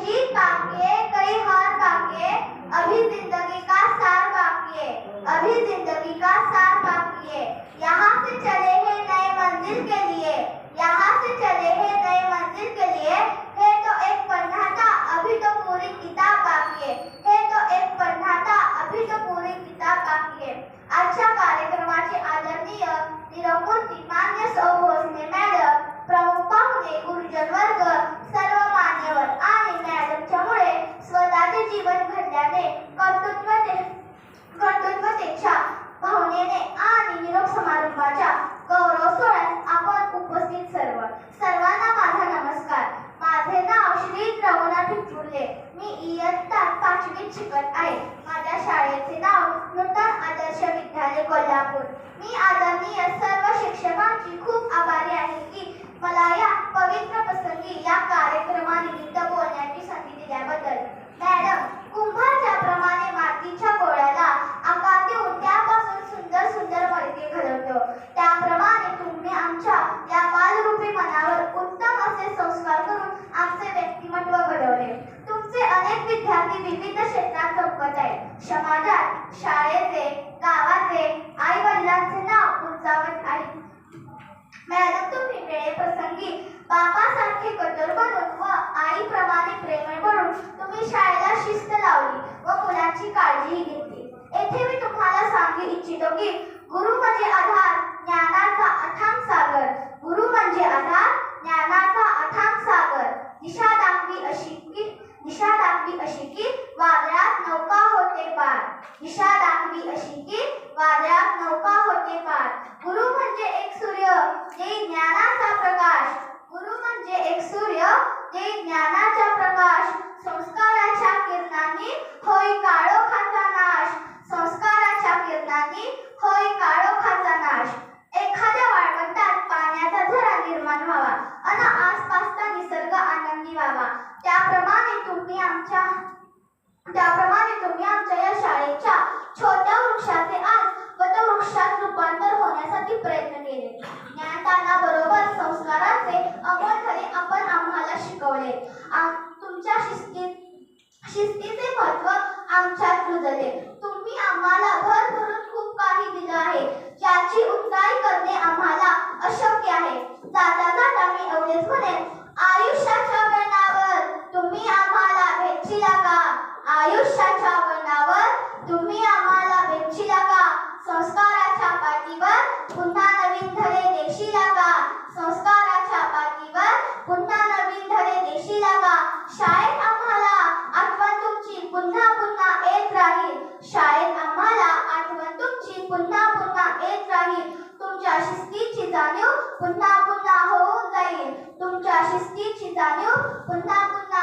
जीत बाकी है कई हार बाकी है अभी ज़िंदगी का सार बाकी है अभी ज़िंदगी का सार बाकी है यहाँ से चले हैं नए मंजिल के लिए, यहाँ से चले हैं नए मंजिल के लिए। है तो एक पन्ना था अभी तो पूरी किताब बाकी है है तो एक पन्ना था अभी तो पूरी किताब बाकी है आजच्या कार्यक्रमाचे आदरणीय मान्य सौ इयत्ता पाचवीत शिकत आहे. माझ्या शाळेचे नाव नूतन आदर्श विद्यालय कोल्हापूर. मी आदरणीय सर्व शिक्षकांची खूप उंचावत आहे. मॅडम तुम्ही वेळेप्रसंगी बापासारखे कठोर बनून व आईप्रमाणे प्रेमळ बनून तुम्ही शाळेला शिस्त लावली व मुलांची काळजीही घेतली. येथे मी तुम्हाला सांगू इच्छितो की गुरु म्हणजे आधार ज्ञानाचा अथांग सागर. गुरु म्हणजे आधार ज्ञानाचा अथांग सागर. दिशा दाखवी अशी की दिशा दाखवी अशी की वादळात नौका होते पार. दिशा दाखवी अशी की वादळात नौका होते पार. गुरु म्हणजे एक सूर्य जे ज्ञानाचा प्रकाश. गुरु म्हणजे एक सूर्य जे ज्ञानाचा प्रकाश. संस्काराच्या किरणांनी होई काळोखाचा नाश. संस्काराच्या किरणांनी होई काळोखाचा नाश. एखाद्या वाळवंटात पाण्याचा झरा निर्माण व्हावा आणि आसपासचा निसर्ग आनंदी व्हावा. त्याप्रमाणे तुम्ही आमच्या त्याप्रमाणे ज्ञानदानाबरोबर संस्काराचे अमोल खरे आपण आम्हाला शिकवले. तुमच्या शिस्तीत शिस्तीचे महत्त्व आमच्यात रुजले. तुम्ही आम्हाला भर भरून खूप काही दिलं आहे. ज्याची उंचाई करणे आम्हाला अशक्य आहे. जाता जाता मी एवढेच म्हणेन आयुष्याच्या वळणावर तुम्ही आम्हाला भेटशीला का आयुष्याच्या वळणावर तुम्ही आम्हाला भेटशीला का संस्कार शाळेत आम्हाला आठवण तुमची पुन्हा पुन्हा येत राहील. शाळेत आम्हाला आठवण तुमची पुन्हा पुन्हा येत राहील. तुमच्या शिस्तीची जाणीव पुन्हा पुन्हा होऊन जाईल. तुमच्या शिस्तीची जाणीव पुन्हा पुन्हा